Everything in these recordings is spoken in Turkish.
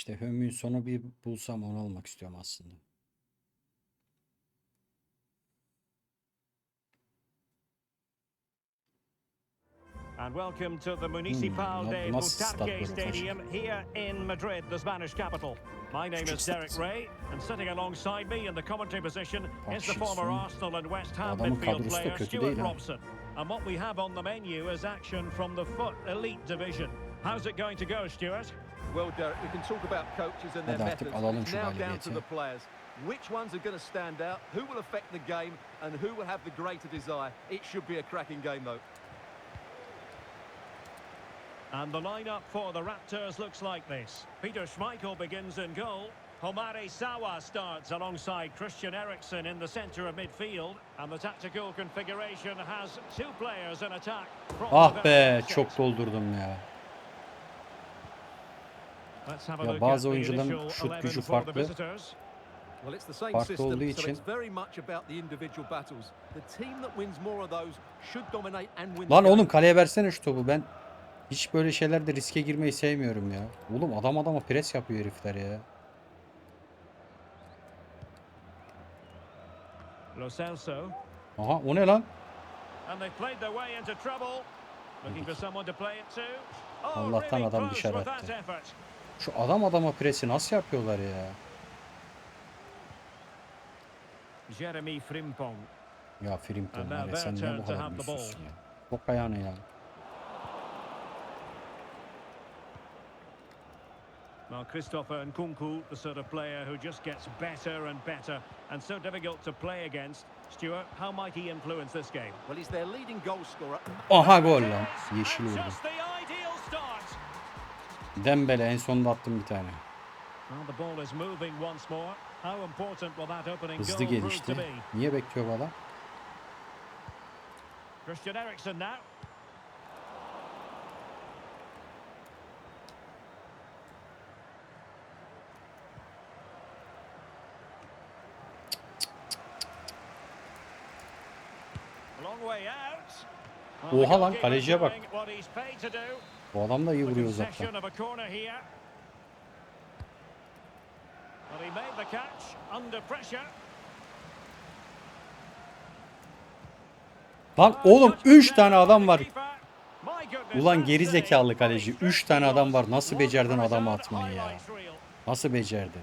İşte sonu bir bulsam onu olmak istiyorum aslında. And welcome to the Municipal Hmm, de Butarque? Stadium here in Madrid, the Spanish capital. My name is Derek. Ray, and sitting alongside me in the commentary position is the former Arsenal and West Ham midfield player Stuart. Robson. And what we have on the menu is action from the foot elite division. How's it going to go, Stuart? Well, Derek, we can talk about coaches and their Hadi artık methods. alalım It's şu now down to galibiyeti. the players. Which ones are going to stand out? Who will affect the game? And who will have the greater desire? It should be a cracking game, though. And the lineup for the Raptors looks like this. Peter Schmeichel begins in goal. Homare Sawa starts alongside Christian Eriksen in the centre of midfield. And the tactical configuration has two players in attack. from Ah the be very çok doldurdum ya. Ya bazı oyuncuların şut 11 gücü farklı. Farklı olduğu için- it's very much about the individual battles. The team that wins more of those should dominate and win the Lan oğlum kaleye versene şu topu. Ben hiç böyle şeylerde riske girmeyi sevmiyorum ya. Oğlum adam adama pres yapıyor herifler ya. Aha o ne lan? And they've played their way into trouble. Looking for someone to play it to. Oh, Allah'tan adam dışarı attı. Şu adam adama presi nasıl yapıyorlar ya? Jeremy Frimpong. Ya Frimpong And var now ya sen their niye bu kadar have the ball. güçsüzsün ya? Çok ayağını ya. Well, Christopher Nkunku, the sort of player who just gets better and better and so difficult to play against. Stuart, how might he influence this game? Well, he's their leading goal scorer. Aha gol lan. Yeşil vurdu. Dembele en sonunda attım bir tane. Hızlı gelişti. Niye bekliyor bu adam? Christian Eriksen now. Oha lan, kaleciye bak. Bu adam da iyi vuruyor uzaktan. of a corner here. Well, he made the catch under pressure. Lan Ah, oğlum touch 3 there tane adam var. Ulan geri zekalı kaleci. Very 3 tane adam var. Nasıl becerdin adamı atmayı ya? Nasıl becerdin?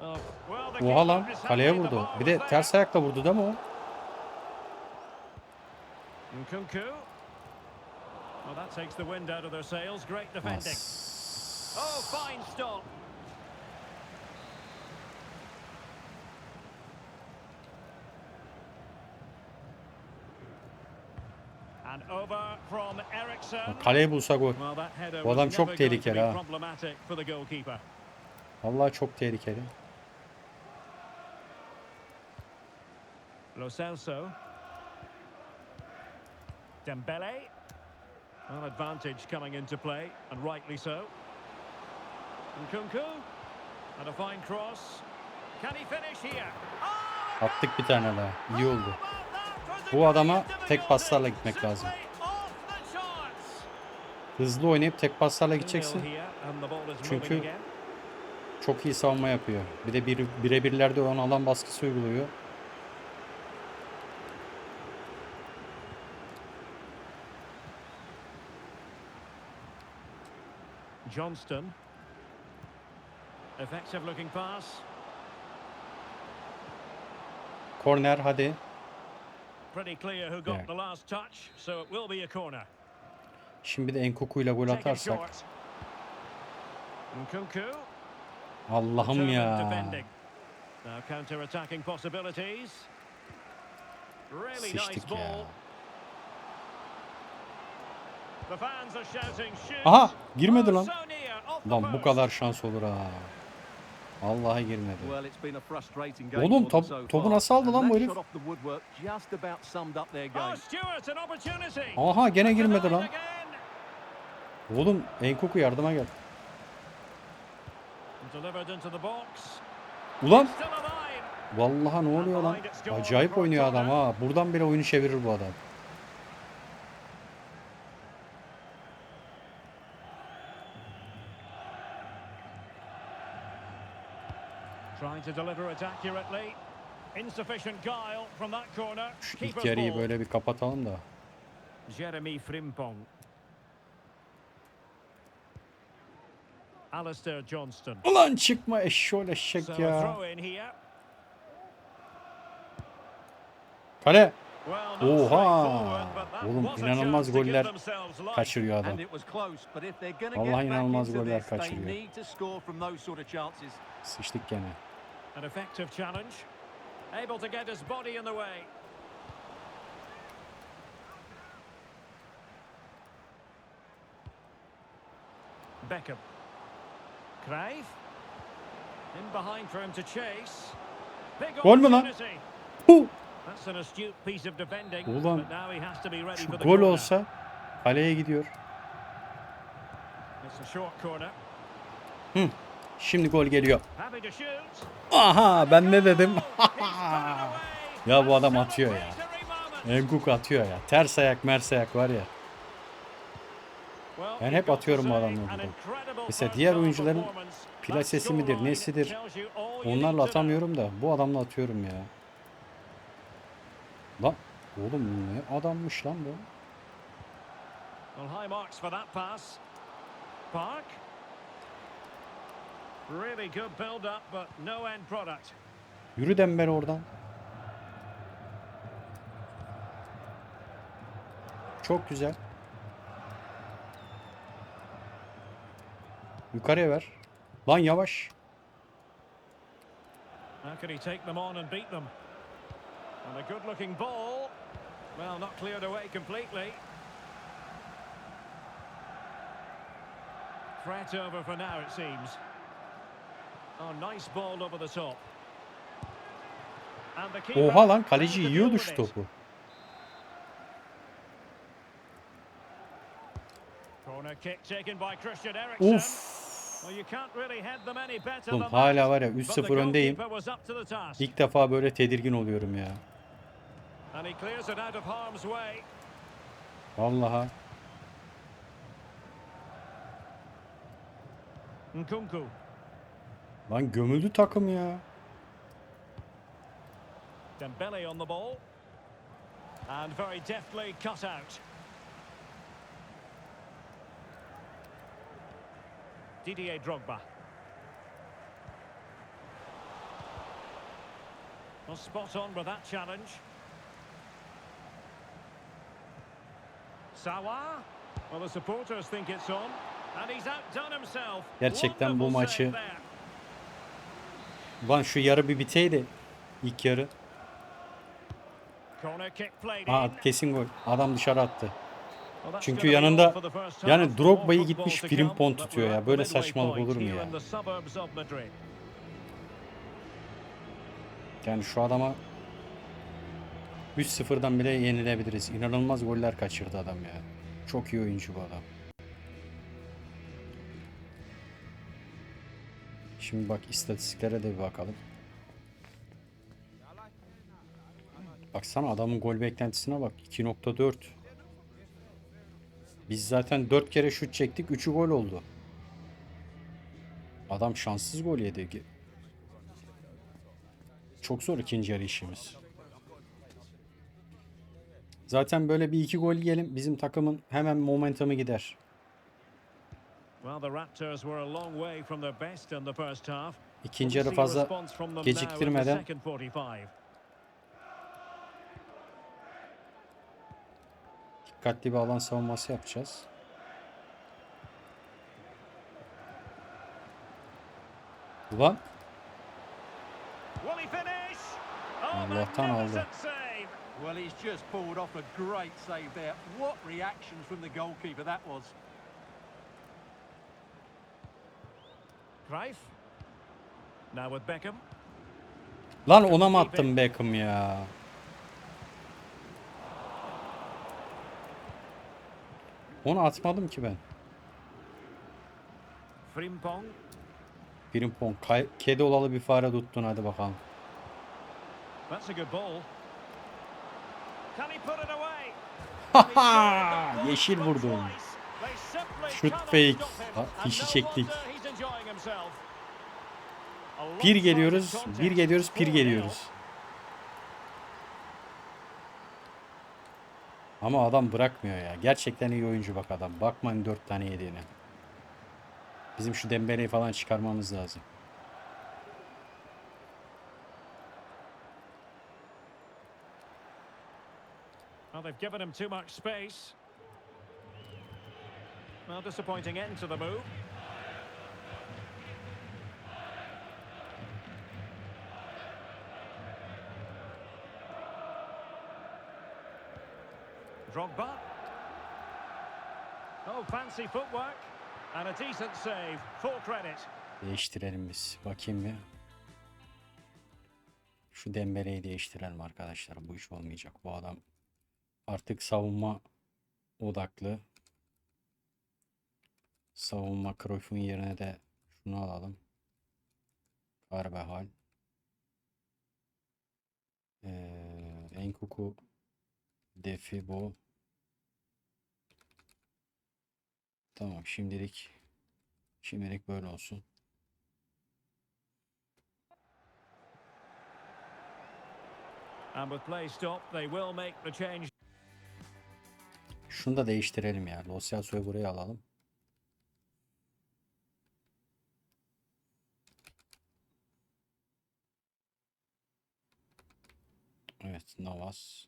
Oh, well, the Oha lan kaleye vurdu. Bir de ters ayakla vurdu değil mi o? Well, that takes the wind out of their sails. Great defending. Oh, fine stop. Kaleye bulsa gol. Bu adam çok tehlikeli ha. Vallahi çok tehlikeli. Lo Celso. Dembele. Well, advantage coming into play, and rightly so. Nkunku. And a fine cross. Can he finish here? Oh, Attık bir tane daha. İyi oldu. Bu adama tek paslarla gitmek lazım. Hızlı oynayıp tek paslarla gideceksin. Çünkü- Çok iyi savunma yapıyor. Bir de bir, birebirlerde ön alan baskısı uyguluyor. Johnston. Effective looking pass. Korner hadi. Pretty clear who got the last touch, so it will be a corner. Şimdi de Enkuku ile gol atarsak. Nkunku. Allah'ım ya. Now counter-attacking possibilities. Really nice ball. Aha girmedi lan. Lan bu kadar şans olur ha. Vallahi girmedi. Oğlum, top- topu nasıl aldı lan bu herif? Oh. Aha gene girmedi lan. Oğlum Enkuku yardıma gel. Ulan. Vallahi ne oluyor lan? Acayip oynuyor adam ha. Buradan bile oyunu çevirir bu adam. To deliver it accurately. Insufficient guile from that corner. Şu ilk yarıyı böyle bir kapatalım da. Jeremy Frimpong. Alistair Johnston. Ulan çıkma eşşoğlu eşek So ya. throw in here. Kale. Oha! Oğlum, inanılmaz goller. Kaçırıyor adam. Back inanılmaz goller kaçırıyor. Sıçtık gene. An effective challenge. Able to get his body in the way. Beckham. Crave. In behind for him to chase. Big opportunity. Hu! That's an astute piece of defending. Ulan, but now he has to be ready Şu for the gol olsa kaleye gidiyor. It's a short corner. Şimdi gol geliyor. Aha ben ne dedim? Ya bu adam atıyor ya. Enguk atıyor ya. Ters ayak mers ayak var ya. Ben hep atıyorum bu adamları an burada. incredible Mesela diğer oyuncuların. Plasesi midir nesidir onlarla atamıyorum da bu adamla atıyorum ya. Lan oğlum ne adammış lan bu. know. Well, high marks for that pass. Park. Really good build up, but no end product. Yürü Dembele oradan. Çok güzel. Yukarıya ver. Lan yavaş. How can he take them on and beat them? And a good looking ball. Well, not cleared away completely. Threat over for now, it seems. Oh, nice ball over the top. And the keeper Oha lan kaleci yiyordu şu topu. Uf. Oğlum hala var ya But the 3-0 öndeyim. İlk defa böyle tedirgin oluyorum ya. And he Lan gömüldü takım ya. Dembele on the ball. And very deftly cut out. Didier Drogba. Well, spot on with that challenge. Sawa. Well, the supporters think it's on. And he's outdone himself. Gerçekten bu maçı- save there. Lan şu yarı bir biteydi. İlk yarı. Aa in. kesin gol. Adam dışarı attı. Çünkü yanında- yani. Drogba'yı gitmiş but tutuyor ya. Böyle saçmalık olur mu ya? Yani şu adama 3-0'dan bile yenilebiliriz. İnanılmaz goller kaçırdı adam ya. Çok iyi oyuncu bu adam. Şimdi bak istatistiklere de bir bakalım. Baksana adamın gol beklentisine bak. 2.4. Biz zaten 4 kere şut çektik. 3'ü gol oldu. Adam şanssız gol yedi. Çok zor ikinci yarı işimiz. Zaten böyle bir iki gol yiyelim bizim takımın hemen momentumu gider. İkinci We'll yarı see fazla response from them now in the geciktirmeden second 45. dikkatli bir alan savunması yapacağız. Ulan Will he finish? Oh, Allah'tan aldı. Well, he's just pulled off a great save there. What reactions from the goalkeeper that was. Cruyff. Now with Beckham. lan ona mı attım Beckham ya? Onu atmadım ki ben. Frimpong. Frimpong. Kedi olalı bir fare tuttun hadi bakalım. That's a good ball. Can he put it away? Yeşil vurdum. Şut fake. Ha, fişi çektik. Bir geliyoruz, bir geliyoruz, bir geliyoruz. Ama adam bırakmıyor ya. Gerçekten iyi oyuncu bak adam. Bakmayın 4 tane yediğine. Bizim şu Dembele'yi falan çıkarmamız lazım. Well, they've given him too much space. Well, disappointing end to the move. Drogba. Oh, fancy footwork. And a decent save. Full credit. Değiştirelim biz. Bakayım bir. Şu Dembele'yi değiştirelim arkadaşlar. Bu iş olmayacak. Bu adam artık savunma odaklı. Savunma Cruyff'un yerine de şunu alalım. Carvajal. Ee, Enkuku Defi bu. Tamam şimdilik şimdilik böyle olsun. And with play stopped, they will make the change. Şunu da değiştirelim ya. Lo Celso'yu buraya alalım. Evet, Navas.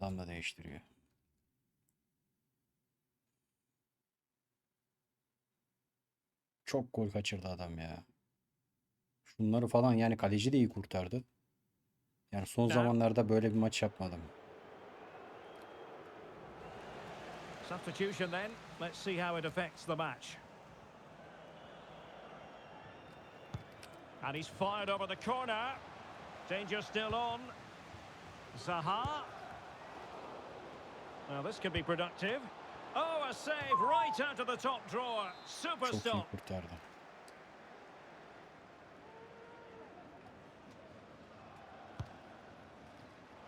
Adam da değiştiriyor. Çok gol kaçırdı adam ya. Şunları falan yani kaleci de iyi kurtardı. Yani son Ya. zamanlarda böyle bir maç yapmadım. Substitution then. Let's see how it affects the match. And he's fired over the corner. Danger still on. Zaha. Now this could be productive. Oh, a save right out of the top drawer. Super Çok iyi stop. kurtardı.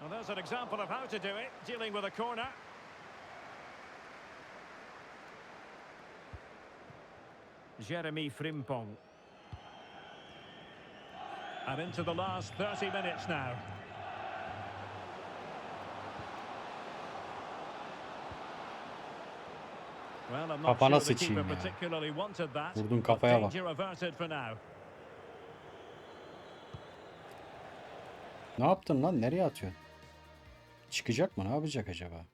Well, there's an example of how to do it, dealing with a corner. Jeremy Frimpong. And into the last 30 minutes now. Kafana sıçayım ya. Vurdun kafaya bak. Ne yaptın lan? Nereye atıyorsun? Çıkacak mı? Ne yapacak acaba?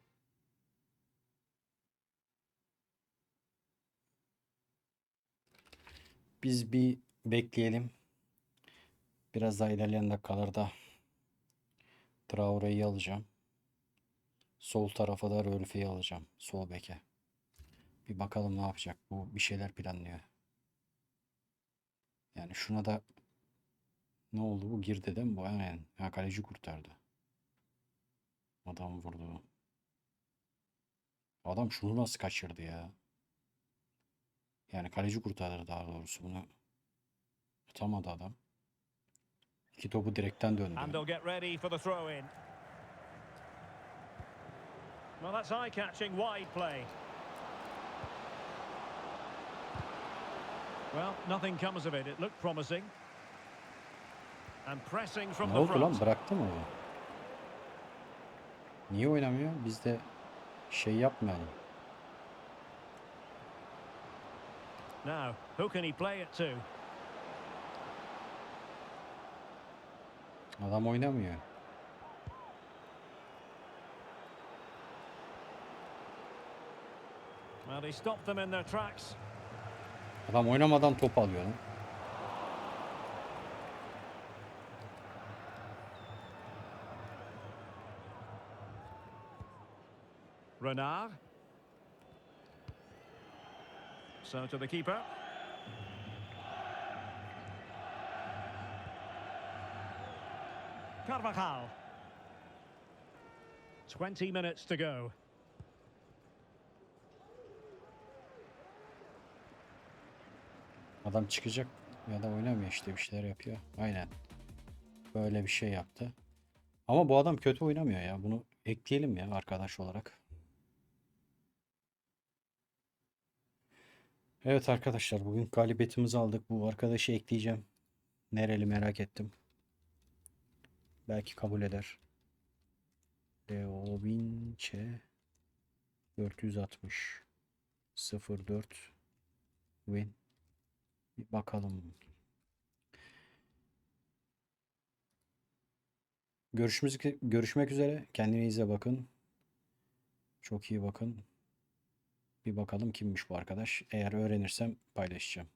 Biz bir bekleyelim. Biraz daha ilerleyen dakikalarda Traore'yi alacağım. Sol tarafa da Rolfe'yi alacağım. Sol beke. Bir bakalım ne yapacak. Bu bir şeyler planlıyor. Yani şuna da ne oldu bu? Girdi değil mi bu? Aynen. Ha, kaleci kurtardı. Adam vurdu. Adam şunu nasıl kaçırdı ya? Yani kaleci kurtardı daha doğrusu bunu. Tutamadı adam. İki topu direkten döndü. And they'll get ready for the throw in. Well, that's eye-catching wide play. Well, nothing comes of it. It looked promising. And pressing from Ne the oldu lan? front. Bıraktı mı bu? Niye oynamıyor? Biz de şey yapmayalım. Now, who can he play it to? Adam oynamıyor. Well, he stopped them in their tracks. Adam oynamadan top alıyor lan. Renard. So to the keeper. Carvajal. 20 minutes to go. Adam çıkacak. Ya da oynamıyor işte bir şeyler yapıyor. Aynen. Böyle bir şey yaptı. Ama bu adam kötü oynamıyor ya. Bunu ekleyelim ya arkadaş olarak. Evet arkadaşlar bugün galibiyetimizi aldık. Bu arkadaşı ekleyeceğim. Nereli merak ettim. Belki kabul eder. Leovince 460 04 win. Bir bakalım. Görüşmek, görüşmek üzere. Kendinize bakın. Çok iyi bakın. Bir bakalım kimmiş bu arkadaş. Eğer öğrenirsem paylaşacağım.